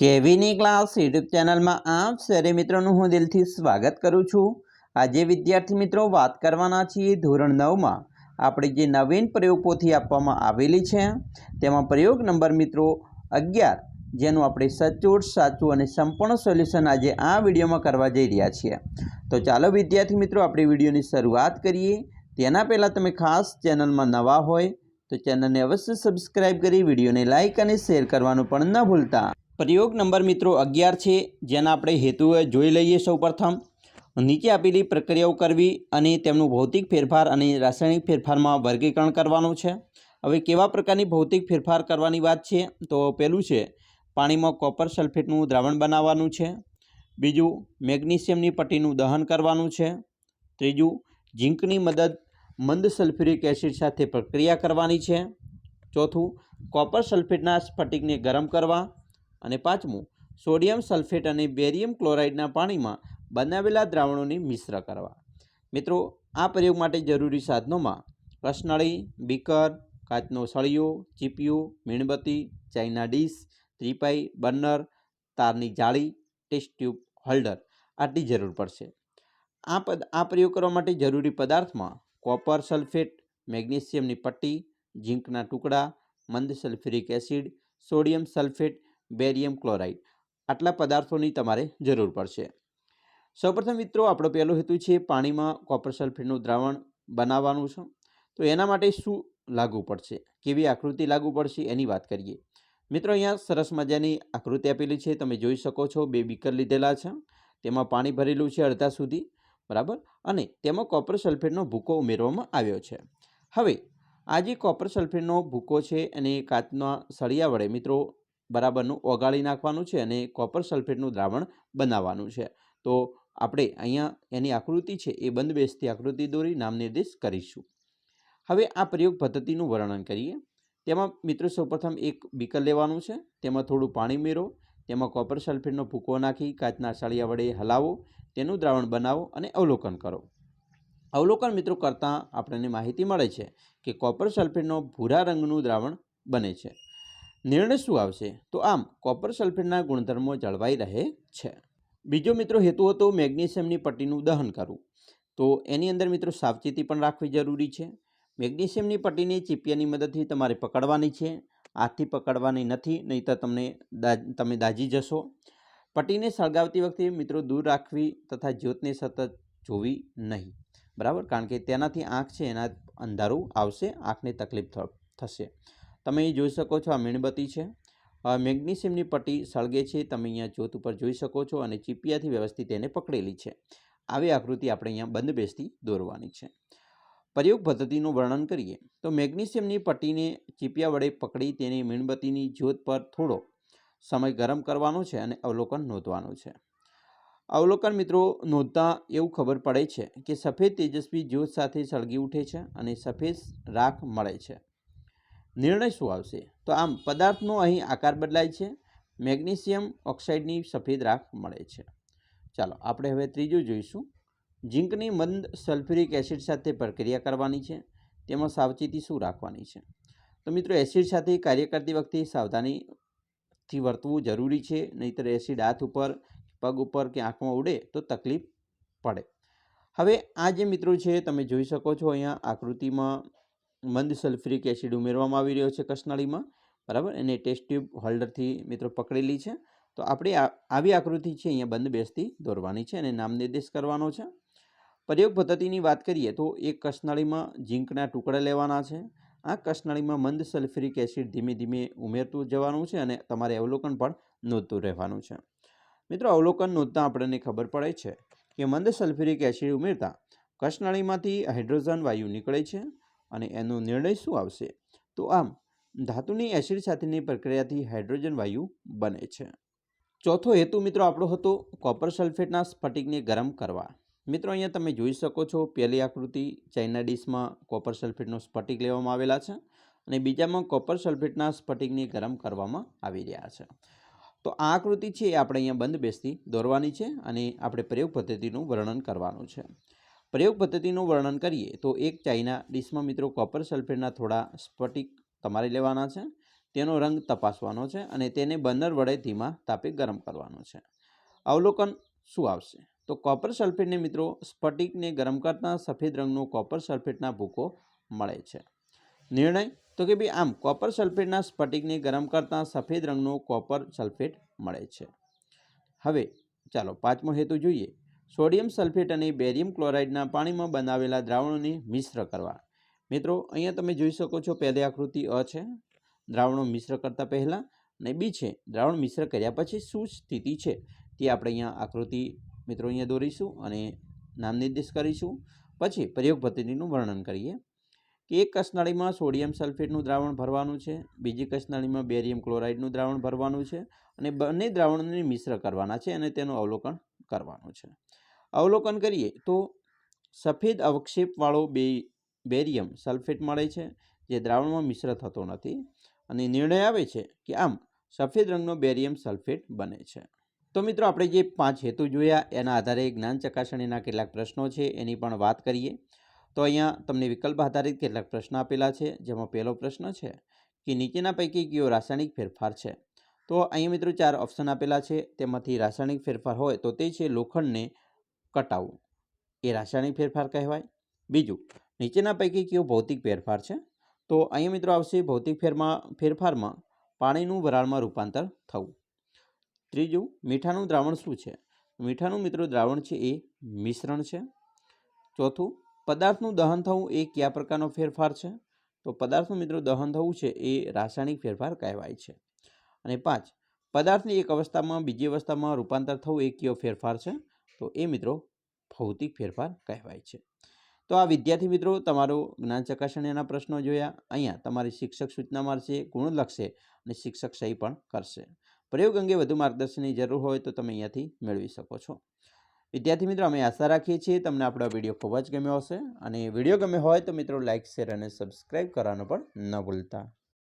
કેવીની class YouTube ચેનલમાં આપ સરે મિત્રોનું હું દિલથી સ્વાગત કરું છું. આજે વિદ્યાર્થી મિત્રો વાત કરવાના છીએ ધોરણ નવમાં. આપણી જે નવીન પ્રયોગ પોથી આપવામાં આવેલી છે, તેમાં પ્રયોગ નંબર મિત્રો અગિયાર, જેનું આપણે સચોટ, સાચું અને સંપૂર્ણ સોલ્યુશન આજે આ વિડીયોમાં કરવા જઈ રહ્યા છીએ. તો ચાલો વિદ્યાર્થી મિત્રો, આપણી વિડીયોની શરૂઆત કરીએ. તેના પહેલાં તમે ખાસ ચેનલમાં નવા હોય, તો ચેનલને અવશ્ય સબસ્ક્રાઈબ કરી વિડીયોને લાઇક અને શેર કરવાનું પણ ન ભૂલતા. પ્રયોગ નંબર મિત્રો અગિયાર છે, જેના આપણે હેતુએ જોઈ લઈએ સૌપ્રથમ. નીચે આપેલી પ્રક્રિયાઓ કરવી અને તેમનું ભૌતિક ફેરફાર અને રાસાયણિક ફેરફારમાં વર્ગીકરણ કરવાનું છે. હવે કેવા પ્રકારની ભૌતિક ફેરફાર કરવાની વાત છે? તો પહેલું છે, પાણીમાં કોપર સલ્ફેટનું દ્રાવણ બનાવવાનું છે. બીજું, મેગ્નેશિયમની પટ્ટીનું દહન કરવાનું છે. ત્રીજું, ઝીંકની મદદ મંદ સલ્ફ્યુરિક એસિડ સાથે પ્રક્રિયા કરવાની છે. ચોથું, કોપર સલ્ફેટના સ્ફટિકને ગરમ કરવા. અને પાંચમું, સોડિયમ સલ્ફેટ અને બેરિયમ ક્લોરાઇડના પાણીમાં બનાવેલા દ્રાવણોને મિશ્ર કરવા. મિત્રો, આ પ્રયોગ માટે જરૂરી સાધનોમાં કસનળી બીકર, કાચનો સળિયો, ચીપિયું, મીણબત્તી, ચાઇના ડીશ, ત્રિપાઈ, બર્નર, તારની જાળી, ટેસ્ટ ટ્યુબ, હોલ્ડર આટલી જરૂર પડશે. આ પદ, આ પ્રયોગ કરવા માટે જરૂરી પદાર્થમાં કોપર સલ્ફેટ, મેગ્નેશિયમની પટ્ટી, ઝીંકના ટુકડા, મંદ sulphuric acid, sodium sulphate barium chloride. આટલા પદાર્થોની તમારે જરૂર પડશે. સૌપ્રથમ મિત્રો, આપણો પહેલો હેતુ છે પાણીમાં કોપર સલ્ફેટનું દ્રાવણ બનાવવાનું છે. તો એના માટે શું લાગુ પડશે? કેવી આકૃતિ લાગુ પડશે? એની વાત કરીએ. મિત્રો, અહીંયા સરસ મજાની આકૃતિ આપેલી છે. તમે જોઈ શકો છો, બે બીકર લીધેલા છે. તેમાં પાણી ભરેલું છે અડધા સુધી. બરાબર? અને તેમાં કોપર સલ્ફેટનો ભૂકો ઉમેરવામાં આવ્યો છે. હવે, આ જે કોપર સલ્ફેટનો ભૂકો છે, એને કાચના સળિયા વડે મિત્રો બરાબરનું ઓગાળી નાખવાનું છે અને કોપર સલ્ફેટનું દ્રાવણ બનાવવાનું છે. તો આપણે અહીંયા એની આકૃતિ છે એ બંધ બેસતી આકૃતિ દોરી નામ નિર્દેશ કરીશું. હવે આ પ્રયોગ પદ્ધતિનું વર્ણન કરીએ. તેમાં મિત્રો સૌપ્રથમ એક બીકર લેવાનું છે. તેમાં થોડું પાણી ઉમેરો. તેમાં કોપર સલ્ફેટનો ભૂકો નાખી કાચના સળિયા વડે હલાવો. તેનું દ્રાવણ બનાવો અને અવલોકન કરો. અવલોકન મિત્રો કરતાં આપણને માહિતી મળે છે કે કોપર સલ્ફેટનો ભૂરા રંગનું દ્રાવણ બને છે. નિર્ણય શું આવશે? તો આમ, કોપર સલ્ફેટના ગુણધર્મો જળવાઈ રહે છે. બીજો મિત્રો હેતુ હતો મેગ્નેશિયમની પટ્ટીનું દહન કરવું. તો એની અંદર મિત્રો સાવચેતી પણ રાખવી જરૂરી છે. મેગ્નેશિયમની પટ્ટીને ચીપિયાની મદદથી તમારે પકડવાની છે. હાથથી પકડવાની નથી નહીં તો તમને તમે દાજી જશો. પટ્ટીને સળગાવતી વખતે મિત્રો દૂર રાખવી તથા જ્યોતને સતત જોવી નહીં. બરાબર? કારણ કે તેનાથી આંખ છે, એના અંધારું આવશે, આંખને તકલીફ થશે. તમે જોઈ શકો છો, આ મીણબત્તી છે. મેગ્નેશિયમની પટ્ટી સળગે છે, તમે અહીંયા જ્યોત ઉપર જોઈ શકો છો અને ચીપિયાથી વ્યવસ્થિત એને પકડેલી છે. આવી આકૃતિ આપણે અહીંયા બંધ બેસતી દોરવાની છે. પ્રયોગ પદ્ધતિનું વર્ણન કરીએ. તો મેગ્નેશિયમની પટ્ટીને ચીપિયા વડે પકડી તેને મીણબત્તીની જ્યોત પર થોડો સમય ગરમ કરવાનો છે અને અવલોકન નોંધવાનું છે. અવલોકન મિત્રો, નોંધતા એવું ખબર પડે છે કે સફેદ તેજસ્વી જ્યોત સાથે સળગી ઉઠે છે અને સફેદ રાખ મળે છે. નિર્ણય શું આવશે? તો આમ પદાર્થનો અહીં આકાર બદલાય છે. મેગ્નેશિયમ ઓક્સાઇડની સફેદ રાખ મળે છે. ચાલો, આપણે હવે ત્રીજું જોઈશું. ઝીંકની મંદ સલ્ફ્યુરિક એસિડ સાથે પ્રક્રિયા કરવાની છે. તેમાં સાવચેતી શું રાખવાની છે? તો મિત્રો, એસિડ સાથે કાર્ય કરતી વખતે સાવધાનીથી વર્તવું જરૂરી છે. નહીંતર એસિડ હાથ ઉપર, પગ ઉપર કે આંખમાં ઉડે તો તકલીફ પડે. હવે આ જે મિત્રો છે, તમે જોઈ શકો છો અહીંયા આકૃતિમાં મંદ સલ્ફ્યુરિક એસિડ ઉમેરવામાં આવી રહ્યો છે કસનાળીમાં. બરાબર? એને ટેસ્ટ ટ્યુબ હોલ્ડરથી મિત્રો પકડેલી છે. તો આપણે આવી આકૃતિ છે અહીંયા બંધ બેસતી દોરવાની છે અને નામ નિર્દેશ કરવાનો છે. પ્રયોગ પદ્ધતિની વાત કરીએ તો એક કસનાળીમાં ઝીંકના ટુકડા લેવાના છે. આ કસનાળીમાં મંદ સલ્ફ્યુરિક એસિડ ધીમે ધીમે ઉમેરતું જવાનું છે અને તમારે અવલોકન પણ નોંધતું રહેવાનું છે. મિત્રો, અવલોકન નોંધતા આપણને ખબર પડે છે કે મંદ સલ્ફ્યુરિક એસિડ ઉમેરતા કસનાળીમાંથી હાઇડ્રોજન વાયુ નીકળે છે. અને એનો નિર્ણય શું આવશે? તો આમ, ધાતુની એસિડ સાથેની પ્રક્રિયાથી હાઇડ્રોજન વાયુ બને છે. ચોથો હેતુ મિત્રો આપણો હતો કોપર સલ્ફેટના સ્ફટિકને ગરમ કરવા. મિત્રો અહીંયા તમે જોઈ શકો છો, પહેલી આકૃતિ ચાઇના ડીશમાં કોપર સલ્ફેટનો સ્ફટિક લેવામાં આવેલા છે અને બીજામાં કોપર સલ્ફેટના સ્ફટિકને ગરમ કરવામાં આવી રહ્યા છે. તો આ આકૃતિ છે એ આપણે અહીંયા બંધ બેસતી દોરવાની છે અને આપણે પ્રયોગ પદ્ધતિનું વર્ણન કરવાનું છે. પ્રયોગ પદ્ધતિનું વર્ણન કરીએ તો એક ચાઇના ડીશમાં મિત્રો કોપર સલ્ફેટના થોડા સ્ફટિક તમારે લેવાના છે. તેનો રંગ તપાસવાનો છે અને તેને બર્નર વડે ધીમા તાપે ગરમ કરવાનો છે. અવલોકન શું આવશે? તો કોપર સલ્ફેટને મિત્રો સ્ફટિકને ગરમ કરતાં સફેદ રંગનો કોપર સલ્ફેટના ભૂકો મળે છે. નિર્ણય? તો કે ભાઈ આમ કોપર સલ્ફેટના સ્ફટિકને ગરમ કરતાં સફેદ રંગનો કોપર સલ્ફેટ મળે છે. હવે ચાલો પાંચમો હેતુ જોઈએ. સોડિયમ સલ્ફેટ અને બેરિયમ ક્લોરાઇડના પાણીમાં બનાવેલા દ્રાવણોને મિશ્ર કરવા. મિત્રો, અહીંયા તમે જોઈ શકો છો પહેલી આકૃતિ અ છે, દ્રાવણો મિશ્ર કરતાં પહેલાં, અને બી છે, દ્રાવણ મિશ્ર કર્યા પછી શું સ્થિતિ છે તે આપણે અહીંયા આકૃતિ, મિત્રો, અહીંયા દોરીશું અને નામ નિર્દેશ કરીશું. પછી પ્રયોગ પદ્ધતિનું વર્ણન કરીએ. કે એક કસનાળીમાં સોડિયમ સલ્ફેટનું દ્રાવણ ભરવાનું છે, બીજી કસનાળીમાં બેરિયમ ક્લોરાઇડનું દ્રાવણ ભરવાનું છે, અને બંને દ્રાવણોને મિશ્ર કરવાના છે અને તેનું અવલોકન કરવાનું છે. અવલોકન કરીએ તો સફેદ અવક્ષેપવાળો બે, બેરિયમ સલ્ફેટ મળે છે, જે દ્રાવણમાં મિશ્ર થતો નથી અને નિર્ણય આવે છે કે આમ સફેદ રંગનો બેરિયમ સલ્ફેટ બને છે. તો મિત્રો, આપણે જે પાંચ હેતુ જોયા, એના આધારે જ્ઞાન ચકાસણીના કેટલાક પ્રશ્નો છે, એની પણ વાત કરીએ. તો અહીંયા તમને વિકલ્પ આધારિત કેટલાક પ્રશ્ન આપેલા છે, જેમાં પહેલો પ્રશ્ન છે કે નીચેના પૈકી કયો રાસાયણિક ફેરફાર છે? તો અહીંયા મિત્રો ચાર ઓપ્શન આપેલા છે, તેમાંથી રાસાયણિક ફેરફાર હોય તો તે છે લોખંડને કટાવવું એ રાસાયણિક ફેરફાર કહેવાય. બીજું, નીચેના પૈકી કયો ભૌતિક ફેરફાર છે? તો અહીંયા મિત્રો આવશે ભૌતિક ફેરમાં, ફેરફારમાં પાણીનું વરાળમાં રૂપાંતર થવું. ત્રીજું, મીઠાનું દ્રાવણ શું છે? મીઠાનું મિત્રો દ્રાવણ છે એ મિશ્રણ છે. ચોથું, પદાર્થનું દહન થવું એ કયા પ્રકારનો ફેરફાર છે? તો પદાર્થનું મિત્રો દહન થવું છે એ રાસાયણિક ફેરફાર કહેવાય છે. અને પાંચ, પદાર્થની એક અવસ્થામાં બીજી અવસ્થામાં રૂપાંતર થવું એ કયો ફેરફાર છે? તો એ મિત્રો ભૌતિક ફેરફાર કહેવાય છે. તો આ વિદ્યાર્થી મિત્રો તમારો જ્ઞાન ચકાસણીના પ્રશ્નો જોયા. અહીંયા તમારી શિક્ષક સૂચના મારશે ગુણ લખશે અને શિક્ષક સહી પણ કરશે. પ્રયોગ અંગે વધુ માર્ગદર્શનની જરૂર હોય તો તમે અહીંયાથી મેળવી શકો છો. વિદ્યાર્થી મિત્રો, અમે આશા રાખીએ છીએ તમને આપણો વીડિયો ખૂબ જ ગમ્યો હશે અને વીડિયો ગમ્યો હોય તો મિત્રો લાઇક શેર અને સબસ્ક્રાઈબ કરવાનું પણ ન ભૂલતા.